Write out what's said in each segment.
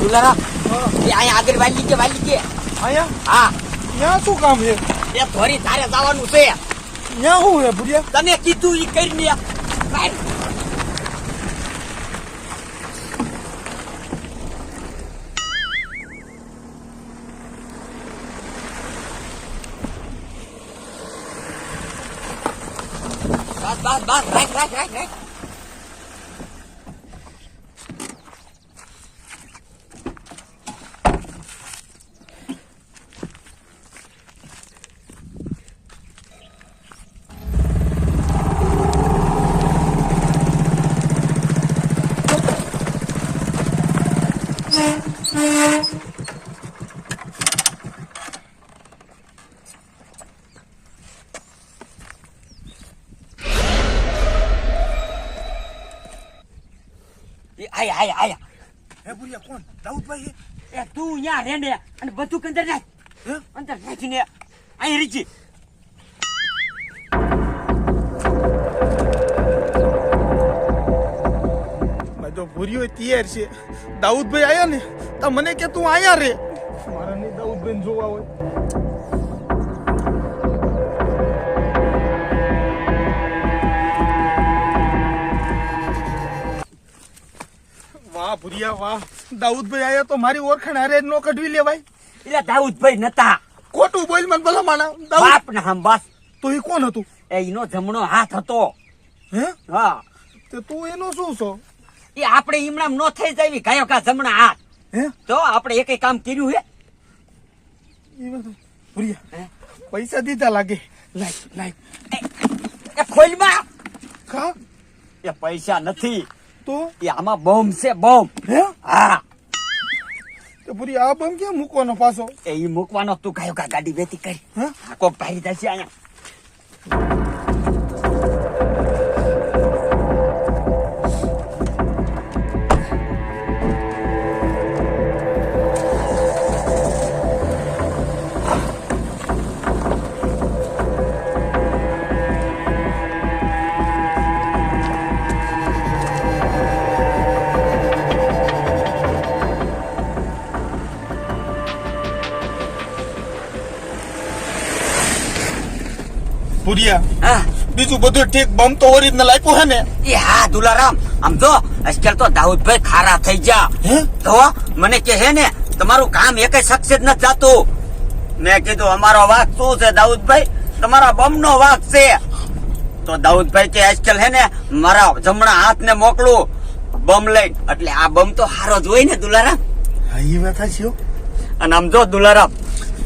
દુલારા. એ અહીંયા આગળ વાલી કે વાલી કે. અહીંયા? હા. ત્યાં શું કામ છે? એ તારે જવાનું છે. ત્યાં શું છે ભુરિયા? તને કીધું ઈ કાંઈ બસ બસ બસ રાખ રાખ રાખ રાખ. એ આયા આયા આયા. હે બુરિયા કોણ? દાઉદભાઈ એ તું અહીંયા રે ને અને બધું અંદર નાખ. અંદર નાખીને અહીં રીચી તો ભૂર્યો તૈયાર છે. દાઉદભાઈ આયા ને તો મને કે તું આયા રે. મારા નહીં દાઉદભાઈ જોવા હોય. વાહ ભુરિયા વાહ. દાઉદભાઈ આયા તો મારી ઓળખાણ હારે નો કઢવી લેવાય. એટલે દાઉદભાઈ નતા. ખોટું બોલ મને ભલા માણા. બાપ ના હમ બસ. તો એ કોણ હતું? એ એનો જમણો હાથ હતો. હે? હા. તે તું એનો શું છો? એ આપણે ઈમણામ નો થઈ જાય ગાયો કા જમણા હાથ. હે? તો આપણે એકે કામ કર્યું હે? ભુરિયા? પૈસા દીધા લાગે. લાઈક લાઈક એ ખોલમાં કા? એ પૈસા નથી. તો? એ આમાં બોમ્બ છે બોમ્બ હે? હા. તો પૂરી આ બમ ક્યાં મૂકવાનો પાછો? એ મૂકવાનો તું. કયો કા ગાડી વેતી કરી. હા? કોક ભાઈ જશે અહીંયા. પૂરિયા. બીજું બધું ઠીક બમ તો ઓરિજિનલ આપ્યું હે ને? એ હા દુલારામ આમ જો આજકાલ તો દાઉદભાઈ ખારા થઈ જા તો મને કે હે ને તમારું કામ એક સક્સેસ નથી જાતું. મેં કીધું અમારો વાક શું છે દાઉદભાઈ? તમારા બમ નો વાક છે. તો દાઉદભાઈ કે આજકાલ હે ને મારા જમણા હાથ ને મોકલું બમ લઈ એટલે આ બમ તો હારો જ હોય ને દુલારામ. હા એ વાત છે અને આમ જો દુલારામ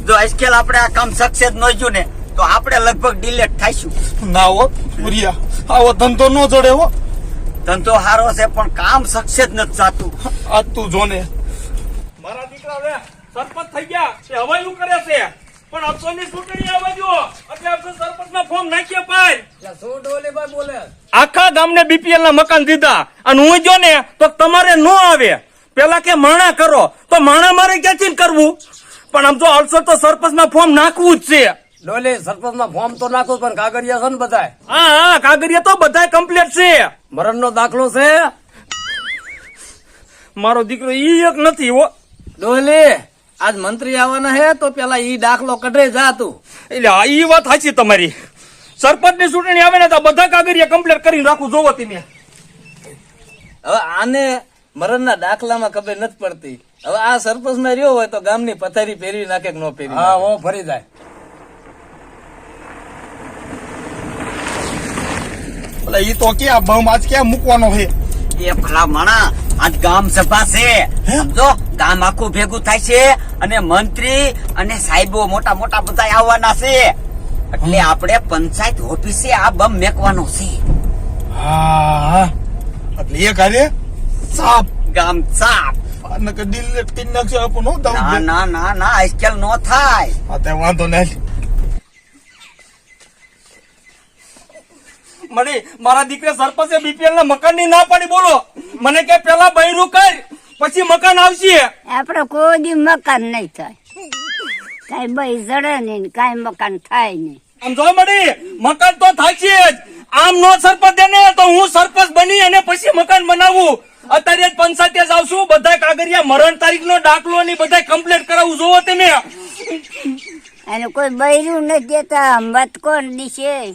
જો આજકાલ આપણે આ કામ સક્સેસ ન ગયું ને તો આપણે લગભગ ડિલેટ થાઈશું. ના હો પૂરિયા આવો ધંધો નો જડે હો. ધંધો હારો છે પણ કામ સક્સેસ નથી થતું. આ તું જોને. મારા દીકરા હવે સરપંચ થઈ ગયા તે હવાયું કરે છે. પણ અફસોસની ચૂંટણી આવવા જો. એટલે આપણે સરપંચમાં ફોર્મ નાખીએ પાય આખા ગામને બીપીએલ ના મકાન દીધા. અને હું જો ને તો તમારે નો આવે. પેલા કે માણા કરો. તો માણા મારે ક્યાંથી કરવું? પણ આમ જો અલસો તો સરપંચમાં ફોર્મ નાખવું જ છે. ડોલે સરપંચમાં ફોર્મ તો નાખો પણ કાગળિયા છે ને બધા હા હા કાગળિયા તો બધા કમ્પ્લીટ છે. મરણનો દાખલો છે? મારો દીકરો ઈ એક નથી હો. ડોલે આજ મંત્રી આવવાના હે તો પેલા ઈ દાખલો કઢે જા તું. એટલે ઈ વાત સાચી તમારી. સરપંચની ચૂંટણી આવે ને તો બધા કાગળિયા કમ્પ્લીટ કરીને રાખું જોવો તમે. હવે આને મરણના દાખલામાં ખબર નથી પડતી. હવે આ સરપંચમાં રહ્યો હોય તો ગામની પથારી પહેરી નાખે કે નો પહેરી હા ઓ ફરી જાય. એટલે ઈ તો કે આ બમ આજ ક્યાં મૂકવાનો છે? એ ભલા માણા આજ ગામ સભા છે. સમજો ગામ આખું ભેગું થાય છે અને મંત્રી અને સાહેબો મોટા મોટા બધા આવવાના છે. એટલે આપણે પંચાયત ઓફિસે આ બમ મેકવાનો છે. હા. એટલે એ કાર્ય સાપ. ગામ સાફ અને દિલ કરી નાખશે આપણો ના ના ના ના આજકાલ નો થાય. તે વાંધો નહીં. મને મારા દીકરા સરપંચે બીપીએલ ના મકાનની ના પાડી બોલો. મને કે પેલા બૈરું કર પછી મકાન આવશે. આપડે કોઈ દી મકાન નહીં થાય. કઈ બઈ જડે નહીં કઈ મકાન થાય નહીં. આમ જો મળી મકાન તો છે જ. આમ નો સરપંચ દે ને તો હું સરપંચ બની અને પછી મકાન બનાવું. અત્યારે જ પંચાયતે જ આવશું. બધા કાગળિયા મરણ તારીખ નો દાખલો ની બધા કમ્પ્લીટ કરાવવું જોવો તમે. અને કોઈ બૈરું નથી દેતા. મત કોણ દિશે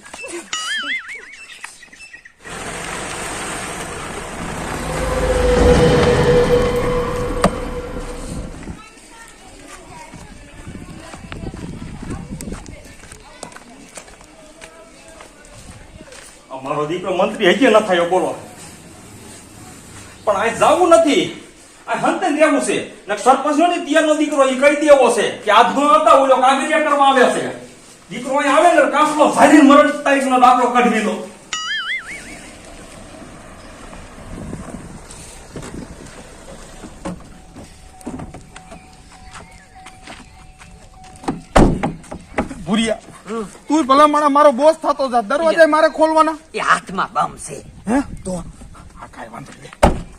અમારો દીકરો મંત્રી હજી ન થયો, બોલો. પણ આ જવું નથી. આ હંતે છે. સરપંચ નો દીકરો એ કહી દેવો છે કે આજ હતા, ઓલો કાગળિયા કરવા આવે છે. દીકરો અહીં આવે ને કાફલો ભારી મરણ તારીખ નો દાખલો કાઢી લો ભૂરિયા તું ભલા માણા મારો બોસ થતો જા. દરવાજા મારે ખોલવાના. એ હાથમાં બમ છે. હે? તો આ કાંઈ વાંધો લે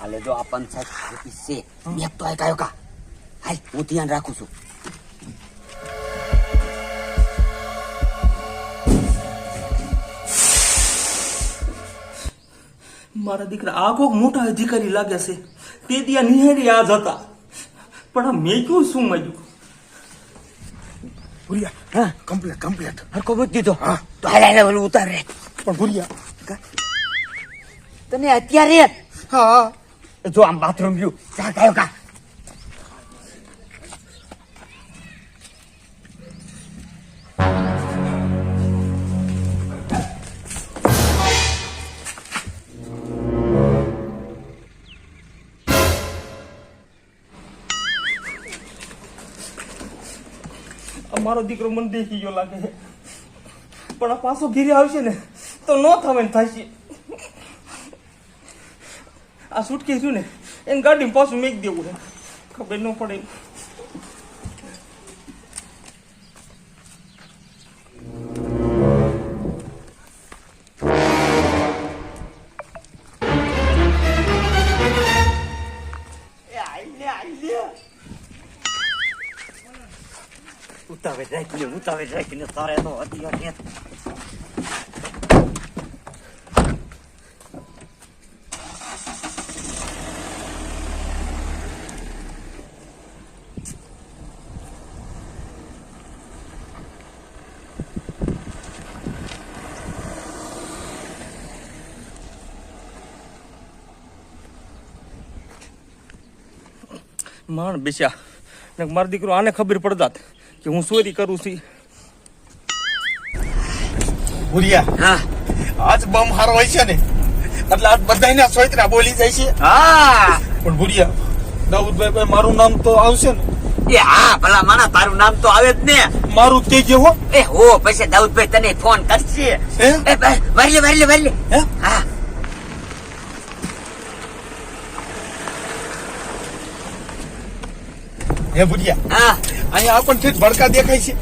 આલે જો આ પંચાયત ખાતી છે. મેં તો આ કાયો કા. હાલ હું ધ્યાન રાખું છું. મારા દીકરા આ કોક મોટા અધિકારી લાગ્યા છે. તે દિયા નિહાળી આ જ હતા. પણ આ મેં કયું શું મળ્યું ભૂરિયા હા. કમ્પ્લીટ કમ્પ્લીટ હરકો બુદ્ધ દીધો. તો હાલ હાલ ઓલું ઉતાર. રે પણ ભૂલ્યા તને અત્યારે હા હા. જો આમ બાથરૂમ ગયું ચા કાયો કા. મારો દીકરો મને દેખી ગયો લાગે પણ આ પાછો ઘીરે આવશે ને, તો ન થવે ને થશે. આ સુટકી રહ્યું ને, એને ગાડીમાં પાછું મેક દેવું ખબર ન પડે. રાખીને ઉતાવે રાખીને તારે તો અત્યારે માણ બેસ્યા. ને મારો દીકરો આને ખબર પડદાત કે હું ચોરી કરું છું. ભૂરિયા હા. આજ બમ હારો હોય છે ને એટલે આજ બધાયના સોયત્રા બોલી જાય છે. હા. પણ ભૂરિયા દાઉદભાઈ ભાઈ મારું નામ તો આવશે ને. એ હા ભલા માણા તારું નામ તો આવે જ ને. મારું તે જે હો. એ હો પછી દાઉદભાઈ તને ફોન કરશે? એ વારલે વારલે વારલે. હે. હા ભૂરિયા હા. અહીંયા આપણને ઠીક ભડકા દેખાય છે.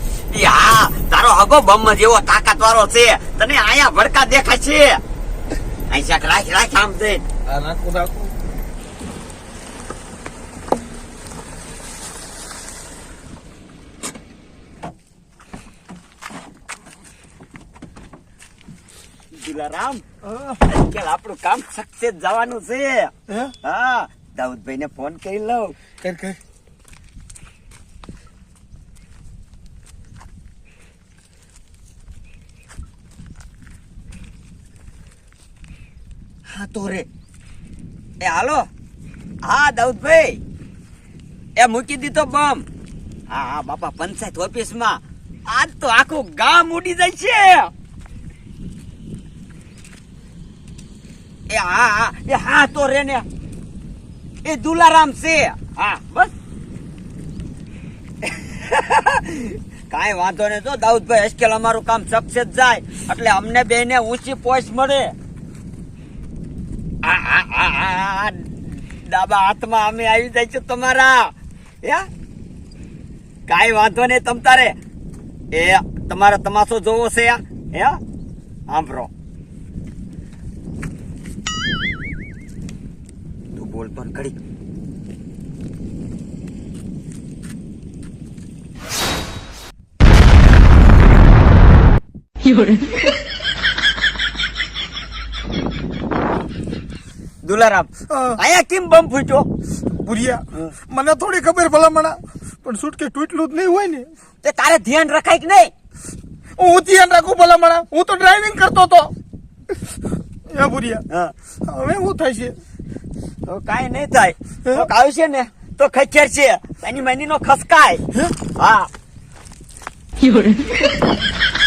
યા હા તારો હગો બમ જેવો તાકાત વાળો છે. તને અહીંયા ભડકા દેખાય છે. અહીંયા રાખ રાખ આમ દે. આ રાખું દિલારામ આપણું કામ સક્સેસ જવાનું છે. હા? દાઉદભાઈ ને ફોન કરી લઉં. કર કર. હા તો રે. એ હાલો. હા, દાઉદભાઈ. એ મૂકી દીધો બમ. હા હા, બાપા, પંચાયત ઓફિસમાં આજ તો આખું ગામ ઉડી જાય છે. એ હા હા, એ હા તો રે ને. એ દુલારામ છે. હા, બસ. કાંઈ વાંધો નહીં તો દાઉદભાઈ અશ્કેલ અમારું કામ સક્સેસ જાય. એટલે અમને બેને ઊંચી પોસ્ટ મળે. ડાબા હાથમાં અમે આવી જાય છે તમારા. હે? કાઈ વાંધો નહીં તમ તારે. એ તમારે તમાશો જોવો છે, હે? સાંભળો. તું બોલ પણ ઘડી દુલારામ. હા. અહીંયા કેમ બમ ફૂટ્યો? ભૂરિયા મને થોડી ખબર ભલામણા પણ સુટકે તૂટલું જ નહીં હોય ને. તે તારે ધ્યાન રખાય કે નહીં? હું ધ્યાન રાખું ભલામણા હું તો ડ્રાઇવિંગ કરતો હતો એ ભૂરિયા હા. હવે શું થાય છે? તો કાંઈ નહીં થાય. તો આવશે ને તો ખચ્ચર છે. એની મની નો ખસકાય. હા?